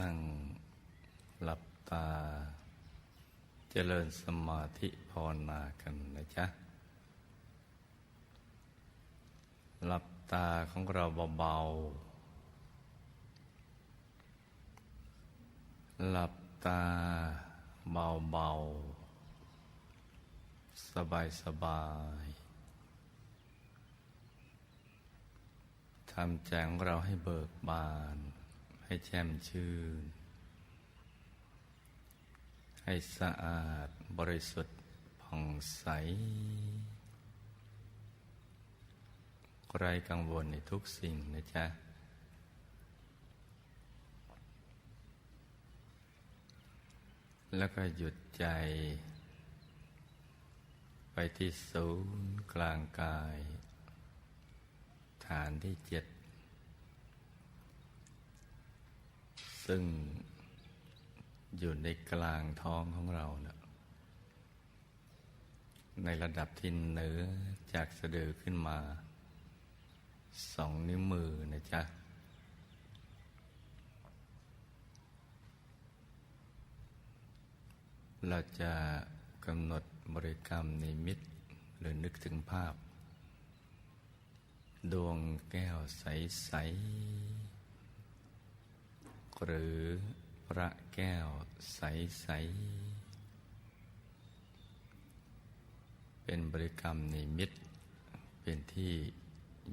นั่งหลับตา เจริญสมาธิภาวนากันนะจ๊ะ หลับตาของเราเบาๆ หลับตาเบาๆ สบายๆำใจของเราให้เบิกบาน ให้แช่มชื่น ให้สะอาดบริสุทธิ์ผ่องใส ไรกังวลในทุกสิ่งนะจ๊ะ แล้วก็หยุดใจ ไปที่ศูนย์กลางกาย ฐานที่เจ็ด ซึ่งอยู่ในกลางท้องของเรานะในระดับที่เหนือจากสะดือขึ้นมาสองนิ้วมือนะจ๊ะ เราจะกำหนดบริกรรมนิมิตหรือนึกถึงภาพ ดวงแก้วใส ๆ หรือพระแก้วใส ๆ เป็นบริกรรมนิมิต เป็นที่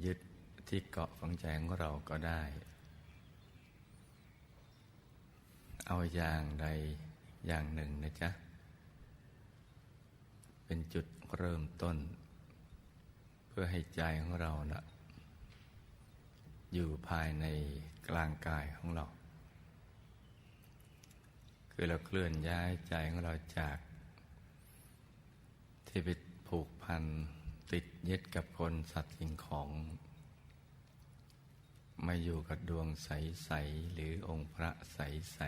ยึดที่เกาะของใจของเราก็ได้ เอาอย่างใดอย่างหนึ่งนะจ๊ะ เป็นจุดเริ่มต้น เพื่อให้ใจของเรานะ อยู่ภายในกลางกายของเรา คือเราเคลื่อนย้ายใจของเราจาก ที่ไปผูกพันติดยึดกับคนสัตว์สิ่งของ มาอยู่กับดวงใส ๆ หรือองค์พระใส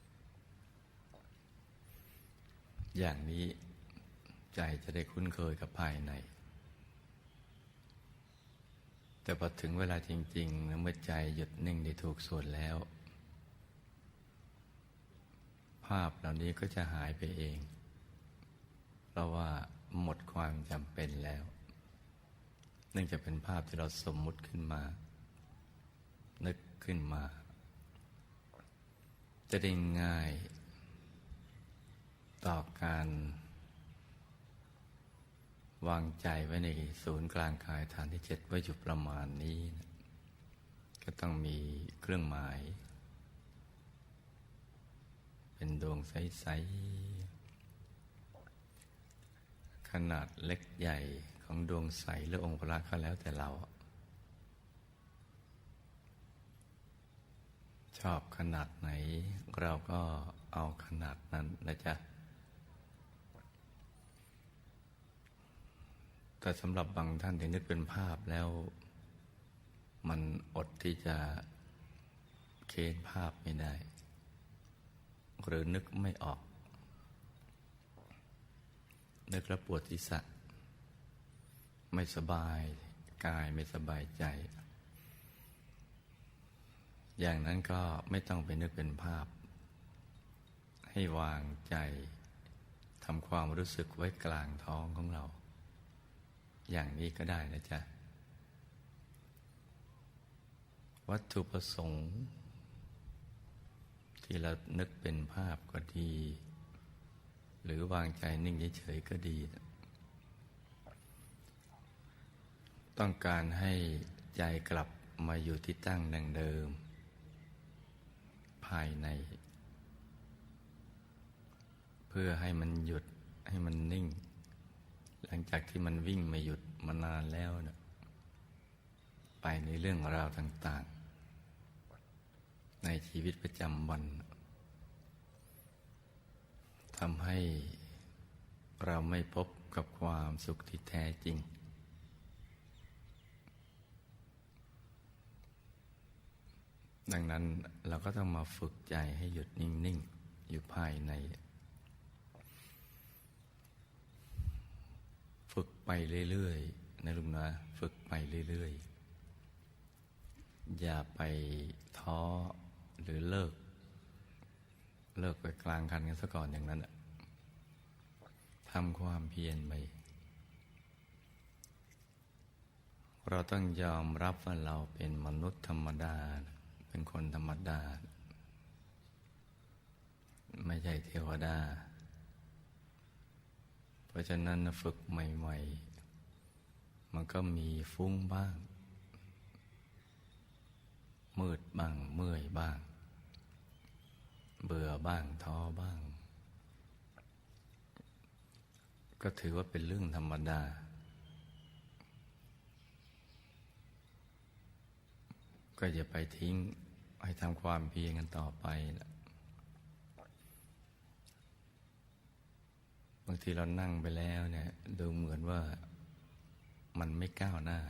ๆ อย่างนี้ใจจะได้คุ้นเคยกับภายใน แต่พอถึงเวลาจริงๆเมื่อใจหยุดนิ่งได้ถูกส่วนแล้ว ภาพเหล่านี้ก็จะหายไปเอง เพราะว่าหมดความจำเป็นแล้ว เนื่องจากเป็นภาพที่เราสมมุติขึ้นมา นึกขึ้นมา จะได้ง่าย ต่อการ วางใจไว้ในศูนย์กลางกายฐานที่เจ็ดไว้อยู่ประมาณนี้นะก็ต้องมีเครื่องหมาย เป็นดวงใส ๆ ขนาดเล็กใหญ่ของดวงใสหรือองค์พระก็แล้วแต่เรา ชอบขนาดไหน เราก็เอาขนาดนั้นนะจ๊ะ แต่สำหรับบางท่านที่นึกเป็นภาพแล้ว มันอดที่จะเค้นภาพไม่ได้ หรือนึกไม่ออก นึกแล้วปวดศีรษะ ไม่สบายกายไม่สบายใจ อย่างนั้นก็ไม่ต้องไปนึกเป็นภาพ ให้วางใจทำความรู้สึกไว้กลางท้องของเรา อย่างนี้ก็ได้นะจ๊ะ วัตถุประสงค์ ที่เรานึกเป็นภาพก็ดี หรือวางใจนิ่งเฉยๆก็ดี ต้องการให้ใจกลับมาอยู่ที่ตั้งดังเดิม ภายใน เพื่อให้มันหยุดให้มันนิ่ง หลังจากที่มันวิ่งมาหยุด มานานแล้วนะไปในเรื่องราวต่าง ๆ ในชีวิตประจำวันทำให้เราไม่พบกับความสุขที่แท้จริง ดังนั้นเราก็ต้องมาฝึกใจให้หยุดนิ่ง ๆ อยู่ภายใน ฝึกไปเรื่อยๆนะลุงนะฝึกไปเรื่อยๆ อย่าไปท้อหรือเลิก เลิกไปกลางคันกันซะก่อนอย่างนั้นทำความเพียรไปเราต้องยอมรับว่าเราเป็นมนุษย์ธรรมดา เป็นคนธรรมดา ไม่ใช่เทวดา ราะฉะนั้นฝึกใหม่ ๆ มันก็มีฟุ้งบ้าง มืดบ้าง เมื่อยบ้าง เบื่อบ้างท้อบ้าง ก็ถือว่าเป็นเรื่องธรรมดา ก็อย่าไปทิ้งให้ทำความเพียรกันต่อไปนะ บางทีเรานั่งไปแล้วเนี่ยดูเหมือนว่ามันไม่ก้าวหน้า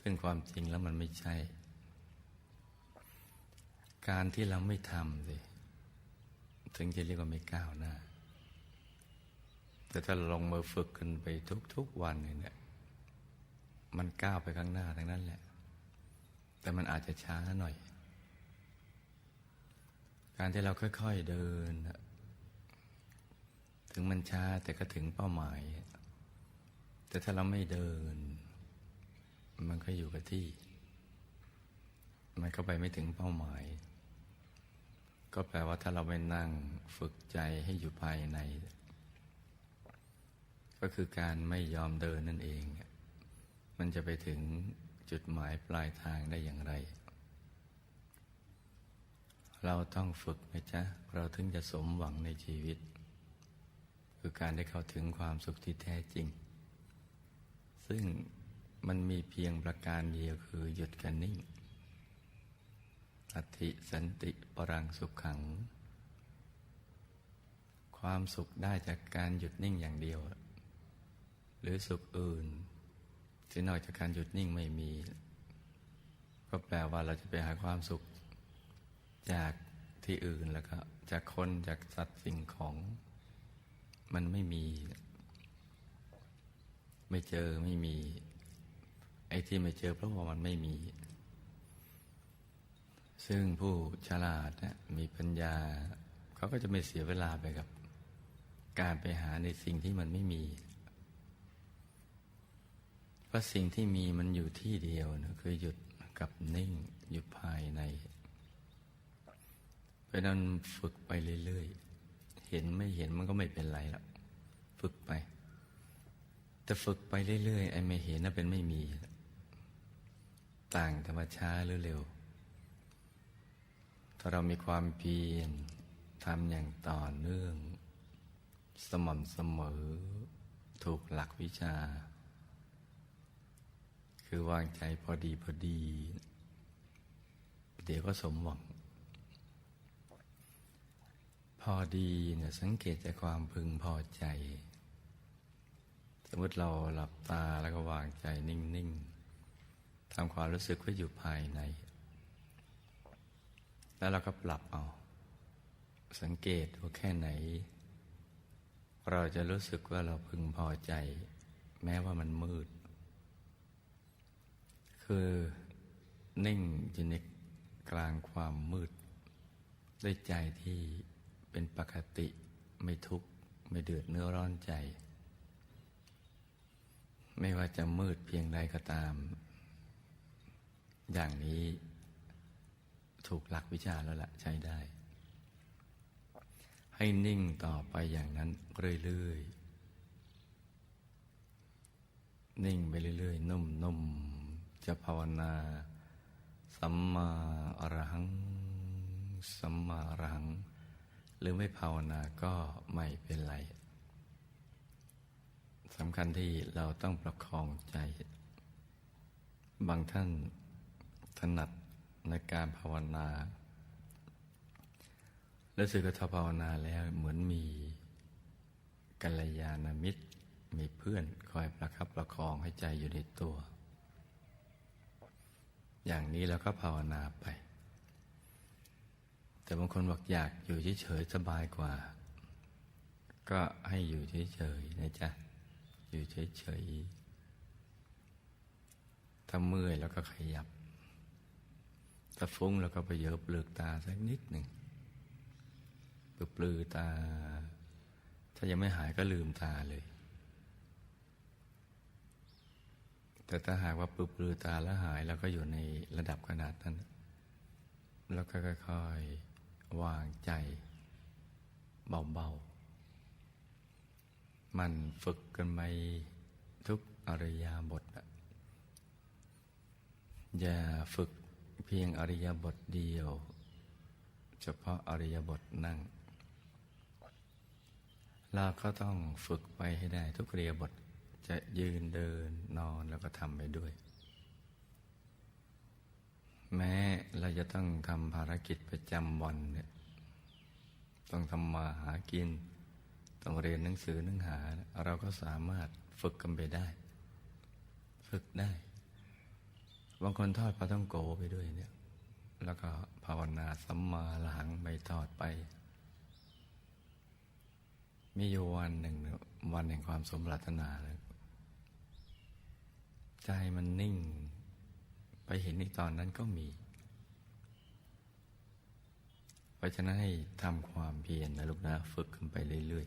ซึ่งความจริงแล้วมันไม่ใช่ การที่เราไม่ทำสิถึงจะเรียกว่าไม่ก้าวหน้า แต่ถ้าลงมือฝึกกันไปทุกๆวันเนี่ยมันก้าวไปข้างหน้าทั้งนั้นแหละ แต่มันอาจจะช้าหน่อย การที่เราค่อย ๆเดิน ถึงมันช้าแต่ก็ถึงเป้าหมาย แต่ถ้าเราไม่เดิน มันก็อยู่กับที่ มันก็ไปไม่ถึงเป้าหมาย ก็แปลว่าถ้าเราไปนั่งฝึกใจให้อยู่ภายใน ก็คือการไม่ยอมเดินนั่นเอง มันจะไปถึงจุดหมายปลายทางได้อย่างไร เราต้องฝึกนะจ๊ะ เราถึงจะสมหวังในชีวิต คือการได้เข้าถึงความสุขที่แท้จริง ซึ่งมันมีเพียงประการเดียวคือหยุดกันนิ่งอัติสันติปรังสุขขัง ความสุขได้จากการหยุดนิ่งอย่างเดียว หรือสุขอื่น ที่นอกจากการหยุดนิ่งไม่มี ก็แปลว่าเราจะไปหาความสุข จากที่อื่นแล้วก็จากคนจากสัตว์สิ่งของ มันไม่มี ไม่เจอไม่มี ไอ้ที่ไม่เจอเพราะว่ามันไม่มี ซึ่งผู้ฉลาดนะมีปัญญา เขาก็จะไม่เสียเวลาไปกับ การไปหาในสิ่งที่มันไม่มี เพราะสิ่งที่มีมันอยู่ที่เดียวนะคือหยุดกับนิ่งอยู่ภายใน เพราะนั้นฝึกไปเรื่อยๆ เห็นไม่เห็นมันก็ไม่เป็นไรหรอกฝึกไป แต่ฝึกไปเรื่อยๆไอ้ไม่เห็นน่ะเป็นไม่มี ต่างธรรมชาติหรือเร็ว ถ้าเรามีความเพียรทำอย่างต่อเนื่อง สม่ำเสมอ ถูกหลักวิชา คือวางใจพอดีพอดี เดี๋ยวก็สมหวัง พอดีเนี่ยสังเกตจากความพึงพอใจ สมมติเราหลับตาแล้วก็วางใจนิ่งๆทำความรู้สึกไว้อยู่ภายใน แล้วเราก็ปรับเอา สังเกตว่าแค่ไหน เราจะรู้สึกว่าเราพึงพอใจ แม้ว่ามันมืด คือนิ่งอยู่ในกลางความมืด ด้วยใจที่ เป็นปกติไม่ทุกข์ ไม่เดือดเนื้อร้อนใจ ไม่ว่าจะมืดเพียงใดก็ตาม อย่างนี้ถูกหลักวิชาแล้วละใช้ได้ ให้นิ่งต่อไปอย่างนั้นเรื่อยๆ นิ่งไปเรื่อยๆ นุ่มๆ จะภาวนาสัมมาอรหัง สัมมาอรหัง หรือไม่ภาวนาก็ไม่เป็นไรสำคัญที่เราต้องประคองใจ บางท่านถนัดในการภาวนา แล้วสึกว่าถ้าภาวนาแล้วเหมือนมีกัลยาณมิตรมีเพื่อนคอยประคับประคองให้ใจอยู่ในตัว อย่างนี้เราก็ภาวนาไป แต่บางคนบอกอยากอยู่เฉยๆสบายกว่า ก็ให้อยู่เฉยๆนะจ๊ะ อยู่เฉยๆถ้าเมื่อยแล้วก็ขยับถ้าฟุ้งแล้วก็ไปเยอะเปลือกตาสักนิดหนึ่งเปลือปลือตา ถ้ายังไม่หายก็ลืมตาเลย แต่ถ้าหากว่าปลือปลือตาแล้วหายแล้วก็อยู่ในระดับขนาดนั้นแล้วก็ค่อยๆ วางใจเบาๆ มันฝึกกันไปทุกอริยาบท อย่าฝึกเพียงอริยบทเดียว เฉพาะอริยบทนั่ง เราก็ต้องฝึกไปให้ได้ทุกอริยบทจะยืนเดินนอนแล้วก็ทำไปด้วย แม้เราจะต้องทำภารกิจประจำวันเนี่ยต้องทำมาหากิน ต้องเรียนหนังสือหนังหา เราก็สามารถฝึกกันไปได้ ฝึกได้ บางคนทอดปลาต้องโกไปด้วยเนี่ย แล้วก็ภาวนาสัมมาหลังไม่ทอดไป มีอยู่วันหนึ่ง วันแห่งความสมปรารถนาเลย ใจมันนิ่ง ไปเห็นในตอนนั้นก็มี เพราะฉะนั้นให้ทำความเพียรนะลูกนะ ฝึกขึ้นไปเรื่อย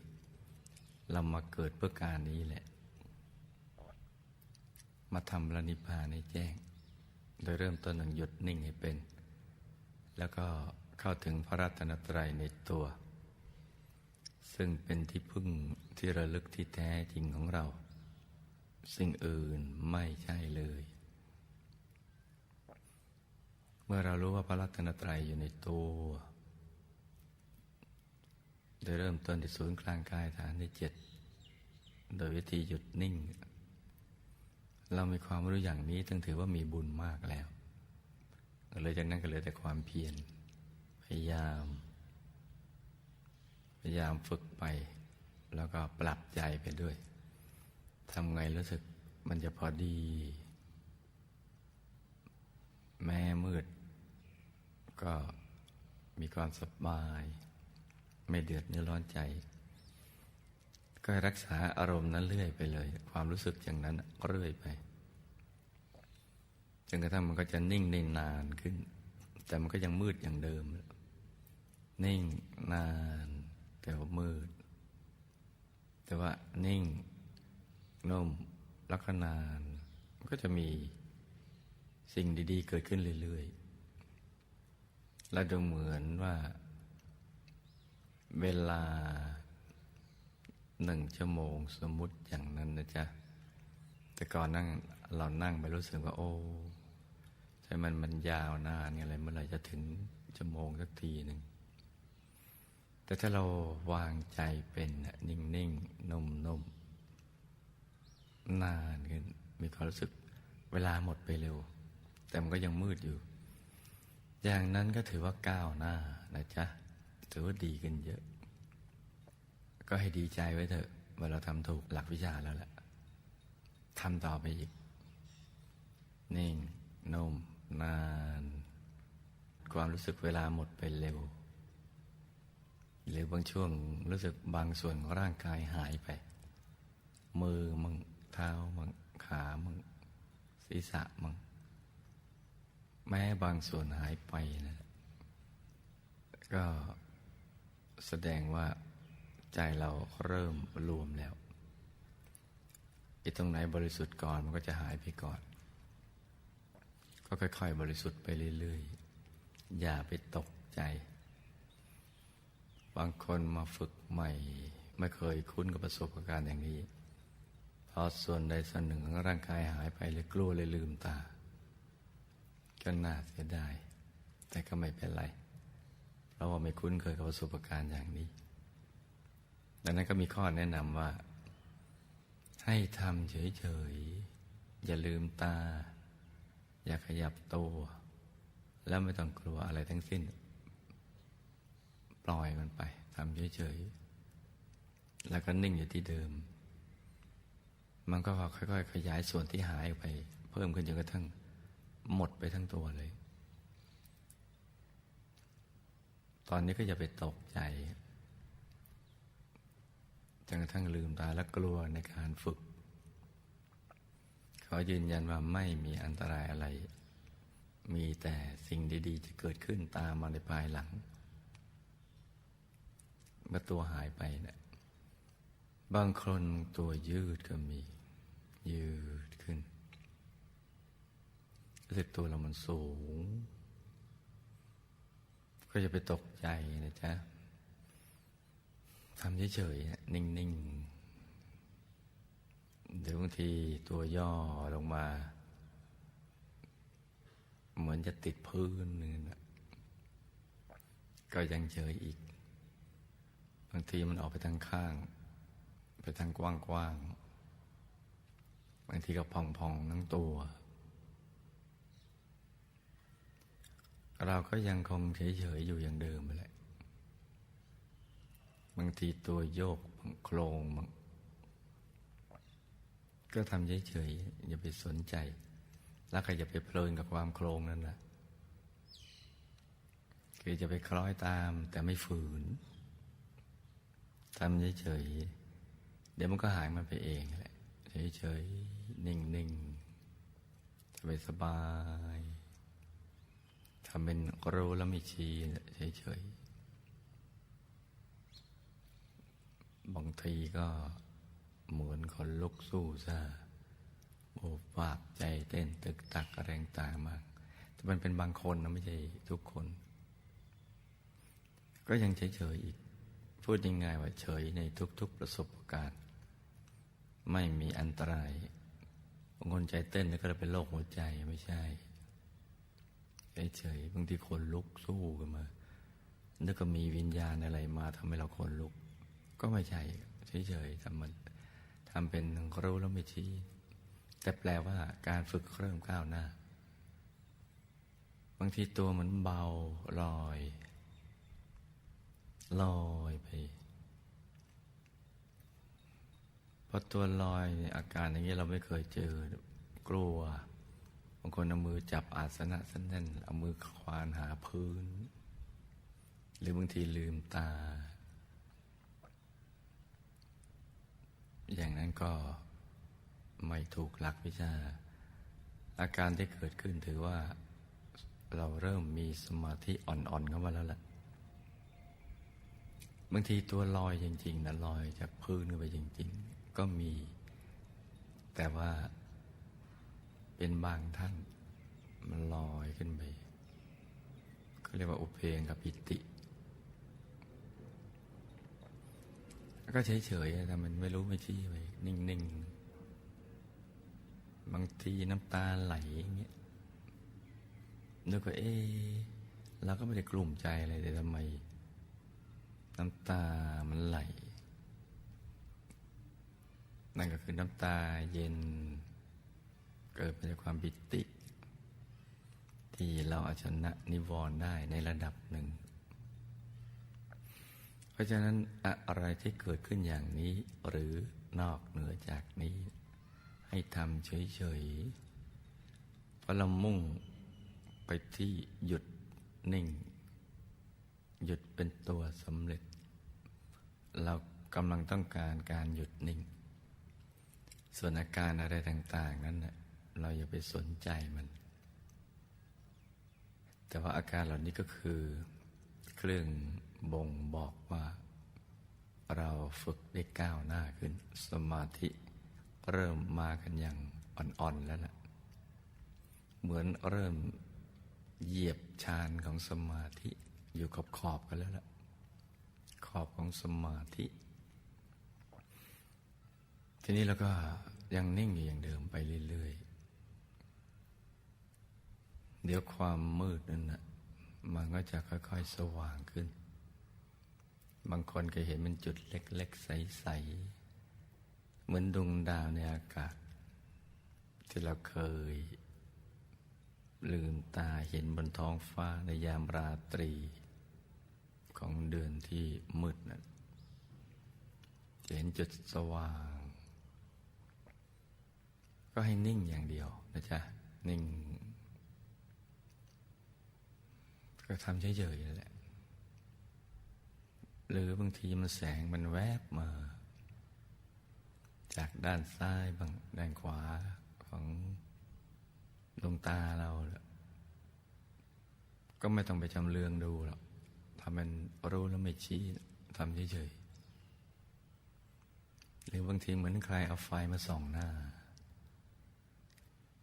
ๆ เรามาเกิดเพื่อการนี้แหละ มาทำระนิพพานให้แจ้ง โดยเริ่มต้นหนึ่งหยุดนิ่งให้เป็น แล้วก็เข้าถึงพระรัตนตรัยในตัว ซึ่งเป็นที่พึ่งที่ระลึกที่แท้จริงของเรา สิ่งอื่นไม่ใช่เลย เมื่อเรารู้ว่าพระรัตนตรัยอยู่ในตัว โดยเริ่มต้นที่ศูนย์กลางกายฐานที่เจ็ด โดยวิธีหยุดนิ่ง เรามีความรู้อย่างนี้ต้งถือว่ามีบุญมากแล้วเลยจากนั้นก็เลยแต่ความเพียรพยายาม พยายามฝึกไป แล้วก็ปรับใจไปด้วยทำไงรู้สึกมันจะพอดี แม่มืด ก็มีความสบาย ไม่เดือดเนื้อร้อนใจ ก็รักษาอารมณ์นั้นเรื่อยไปเลย ความรู้สึกอย่างนั้นเรื่อยไปจนกระทั่งมันก็จะนิ่งในนานขึ้น แต่มันก็ยังมืดอย่างเดิม นิ่งนาน แต่ว่ามืด แต่ว่านิ่งนุ่มล้วก็นาน มันก็จะมีสิ่งดี ๆ เกิดขึ้นเรื่อยๆ และดูเหมือนว่า เวลาหนึ่งชั่วโมงสมมุติอย่างนั้นนะจ๊ะ แต่ก่อนนั่งเรานั่งไปรู้สึกว่า โอ้ใช่มันมันยาวนานอะไรเมื่อไหร่จะถึงชั่วโมงสักทีหนึ่ง แต่ถ้าเราวางใจเป็นนิ่งนิ่งนุ่มนุ่มนานขึ้นมีความรู้สึกเวลาหมดไปเร็ว แต่มันก็ยังมืดอยู่ อย่างนั้นก็ถือว่าก้าวหน้านะจ๊ะถือว่าดีขึ้นเยอะ ก็ให้ดีใจไว้เถอะว่าเราทำถูกหลักวิชาแล้วแหละทำต่อไปอีก นิ่งนุ่มนาน ความรู้สึกเวลาหมดไปเร็ว หรือบางช่วงรู้สึกบางส่วนของร่างกายหายไป มือมึงเท้ามึงขามึงศีรษะมึง แม้บางส่วนหายไปนะก็แสดงว่าใจเราเริ่มรวมแล้วอีตรงไหนบริสุทธิ์ก่อนมันก็จะหายไปก่อน ก็ค่อย ๆ บริสุทธิ์ไปเรื่อยๆ อย่าไปตกใจ บางคนมาฝึกใหม่ ไม่เคยคุ้นกับประสบการณ์อย่างนี้ พอส่วนใดส่วนหนึ่งของร่างกายหายไปเลยกลัวเลยลืมตา ก็น่าเสียดาย แต่ก็ไม่เป็นไร เพราะว่าไม่คุ้นเคยกับประสบการณ์อย่างนี้ ดังนั้นก็มีข้อแนะนำว่า ให้ทำเฉยๆ อย่าลืมตา อย่าขยับตัว แล้วไม่ต้องกลัวอะไรทั้งสิ้น ปล่อยมันไปทำเฉยๆ แล้วก็นิ่งอยู่ที่เดิม มันก็ค่อยๆ ขยายส่วนที่หายไป เพิ่มขึ้นจนกระทั่ง หมดไปทั้งตัวเลย ตอนนี้ก็อย่าไปตกใจจนกระทั่งลืมตาและกลัวในการฝึก ขอยืนยันว่าไม่มีอันตรายอะไร มีแต่สิ่งดีๆ จะเกิดขึ้นตามมาในภายหลัง เมื่อตัวหายไปเนะี่ยบางคนตัวยืดก็มี ยืด รู้สึกตัวเรามันสูง ก็จะไปตกใจนะจ๊ะทำเฉยๆนิ่งๆเดี๋ยวบางทีตัวย่อลงมา เหมือนจะติดพื้นนึงนะก็ยังเฉยอีก บางทีมันออกไปทางข้าง ไปทางกว้างๆบางทีก็พองๆทั้งตัว เราก็ยังคงเฉยๆอยู่อย่างเดิมไปแหละ บางทีตัวโยกโครงบางก็ทำเฉยๆอย่าไปสนใจ แล้วก็อย่าไปเพลินกับความโครงนั่นแหละคือจะไปคล้อยตามแต่ไม่ฝืนทำเฉยๆเดี๋ยวมันก็หายมันไปเองแหละเฉยๆนิ่งๆสบายสบาย ทำเป็นรู้แล้วไม่ชี้เฉยๆ บางทีก็เหมือนคนลุกสู้ซะโอบปากใจเต้นตึกตักแรงตามาก แต่มันเป็นบางคนนะไม่ใช่ทุกคน ก็ยังเฉยๆอีก พูดยังไงว่าเฉยในทุกๆประสบการณ์ ไม่มีอันตรายบางคนใจเต้นแล้วก็เป็นโรคหัวใจไม่ใช่ เฉยๆบางทีคนลุกสู้กันมานึกก็มีวิญญาณอะไรมาทำให้เราคนลุก ก็ไม่ใช่เฉยๆทำมันทำเป็นรู้แล้วไม่ชี้ แต่แปลว่าการฝึกเริ่มก้าวหน้า บางทีตัวมันเบาลอยลอยไปพอตัวลอยอาการอย่างนี้เราไม่เคยเจอกลัวางคนเอามือจับอาสนะสั้นๆเอามือควานหาพื้น หรือบางทีลืมตา อย่างนั้นก็ไม่ถูกหลักวิชา อาการที่เกิดขึ้นถือว่าเราเริ่มมีสมาธิอ่อนๆเข้ามาแล้วล่ะ บางทีตัวลอยจริง ๆนะลอยจากพื้นขึ้นไปจริง ๆ ก็มี แต่ว่า เป็นบางท่าน มันลอยขึ้นไปเขาเรียกว่าอุเพงกับปิติ ก็เฉยๆแต่มันไม่รู้ไม่ชี้ไปนิ่งๆ บางทีน้ำตาไหลอย่างเงี้ยนึกว่าเอ๊เราก็ไม่ได้กลุ่มใจอะไรแต่ทำไม น้ำตามันไหล นั่นก็คือน้ำตาเย็น เกิดมาจากความปิติ ที่เราเอาชนะนิวรณ์ได้ในระดับหนึ่ง เพราะฉะนั้นอะไรที่เกิดขึ้นอย่างนี้หรือนอกเหนือจากนี้ ให้ทำเฉยๆเพราะเรามุ่งไปที่หยุดนิ่ง หยุดเป็นตัวสำเร็จ เรากำลังต้องการการหยุดนิ่ง ส่วนอาการอะไรต่าง ๆ นั้น เราอย่าไปสนใจมัน แต่ว่าอาการเหล่านี้ก็คือ เครื่องบ่งบอกว่า เราฝึกได้ก้าวหน้าขึ้น สมาธิเริ่มมากันอย่างอ่อนๆแล้วล่ะ เหมือนเริ่มเหยียบชานของสมาธิอยู่ขอบขอบกันแล้วล่ะ ขอบของสมาธิ ทีนี้เราก็ยังนิ่งอยู่อย่างเดิมไปเรื่อย เดี๋ยวความมืดนั่นนะมันก็จะค่อย ๆ สว่างขึ้น บางคนก็เห็นเป็นจุดเล็ก ๆ ใส ๆ เหมือนดวงดาวในอากาศ ที่เราเคย ลืมตาเห็นบนท้องฟ้าในยามราตรี ของเดือนที่มืดนั้นเห็นจุดสว่าง ก็ให้นิ่งอย่างเดียวนะจ๊ะ นิ่ง ก็ทำเฉยๆนั่นแหละ หรือบางทีมันแสงมันแวบมา จากด้านซ้ายบางด้านขวาของดวงตาเรา ก็ไม่ต้องไปจำเรืองดูหรอกทำเป็นรู้แล้วไม่ชี้ทำเฉยๆหรือบางทีเหมือนใครเอาไฟมาส่องหน้า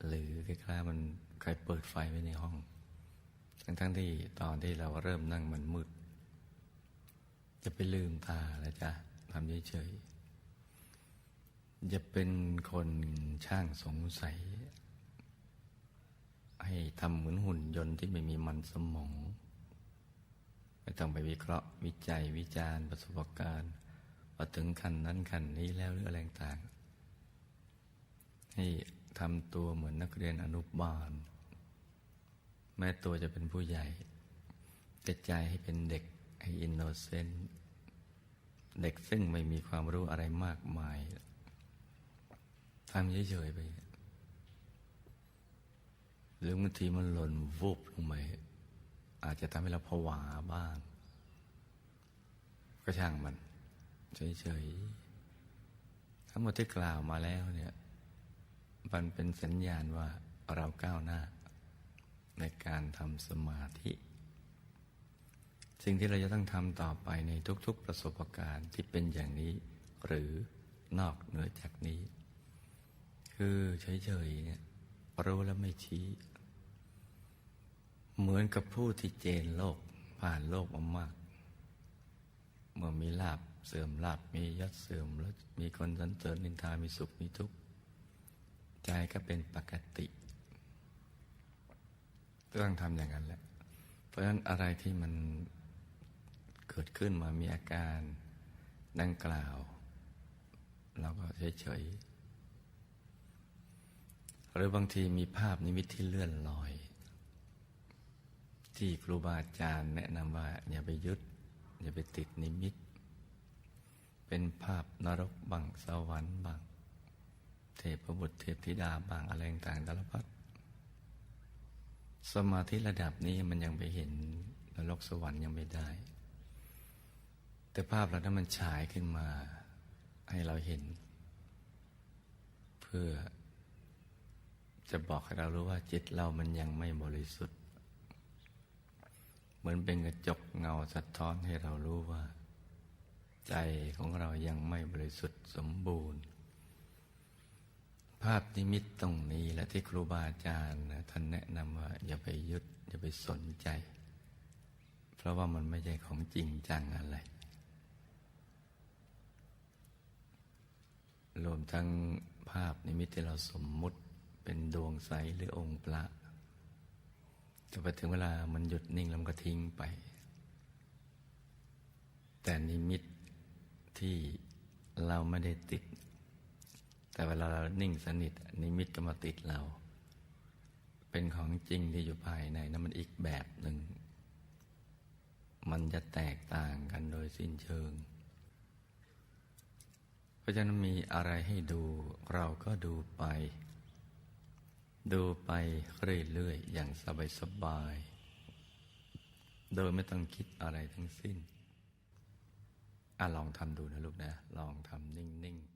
หรือคล้ายๆมันใครเปิดไฟไว้ในห้อง ทั้งๆที่ตอนที่เราเริ่มนั่งมันมืด จะไปลืมตาแล้วจ้ะทำเฉยๆจะเป็นคนช่างสงสัย ให้ทำเหมือนหุ่นยนต์ที่ไม่มีมันสมองไม่ต้องไปวิเคราะห์วิจัยวิจารณ์ประสบการณ์ว่าถึงขั้นนั้นขั้นนี้แล้วหรืออะไรต่าง ให้ทำตัวเหมือนนักเรียนอนุบาล แม้ตัวจะเป็นผู้ใหญ่แต่ใจให้เป็นเด็กให้อินโนเซนต์เด็กซึ่งไม่มีความรู้อะไรมากมายทำเฉยๆไป หรือบางทีมันหล่นวูบลงไปอาจจะทำให้เราผวาบ้าง ก็ช่างมัน เฉยๆ ทั้งหมดที่กล่าวมาแล้วเนี่ย มันเป็นสัญญาณว่าเราก้าวหน้า ในการทำสมาธิ สิ่งที่เราจะต้องทำต่อไปในทุกๆประสบการณ์ที่เป็นอย่างนี้ หรือนอกเหนือจากนี้ คือเฉยๆเนี่ยรู้แล้วไม่ชี้ เหมือนกับผู้ที่เจนโลกผ่านโลกมามาก เมื่อมีลาบเสื่อมลาบมียศเสื่อมแล้วมีคนสรรเสริญนินทามีสุขมีทุกข์ใจก็เป็นปกติ ต้องทำอย่างนั้นแหละ เพราะฉะนั้นอะไรที่มันเกิดขึ้นมามีอาการดังกล่าว เราก็เฉยๆหรือบางทีมีภาพนิมิตที่เลื่อนลอย ที่ครูบาอาจารย์แนะนำว่า อย่าไปยึด อย่าไปติดนิมิต เป็นภาพนรกบังสวรรค์บังเทพบุตรเทพธิดาบางอะไรต่างๆสารพัด สมาธิระดับนี้มันยังไปเห็นนรกสวรรค์ยังไม่ได้ แต่ภาพเรานั้นมันฉายขึ้นมาให้เราเห็น เพื่อจะบอกให้เรารู้ว่าจิตเรามันยังไม่บริสุทธิ์ เหมือนเป็นกระจกเงาสะท้อนให้เรารู้ว่า ใจของเรายังไม่บริสุทธิ์สมบูรณ์ ภาพนิมิตตรงนี้และที่ครูบาอาจารย์ท่านแนะนำว่า อย่าไปยึดอย่าไปสนใจ เพราะว่ามันไม่ใช่ของจริงจังอะไร รวมทั้งภาพนิมิตที่เราสมมุติเป็นดวงใสหรือองค์พระจะไปถึงเวลามันหยุดนิ่งแล้วมันก็ทิ้งไป แต่นิมิตที่เราไม่ได้ติด แต่เวลาเรานิ่งสนิทนิมิตก็มาติดเรา เป็นของจริงที่อยู่ภายในนั้นมันอีกแบบหนึ่ง มันจะแตกต่างกันโดยสิ้นเชิง เพราะฉะนั้นมีอะไรให้ดูเราก็ดูไป ดูไปเรื่อยๆอย่างสบายๆ โดยไม่ต้องคิดอะไรทั้งสิ้นอะลองทำดูนะลูกนะ ลองทำนิ่ง ๆ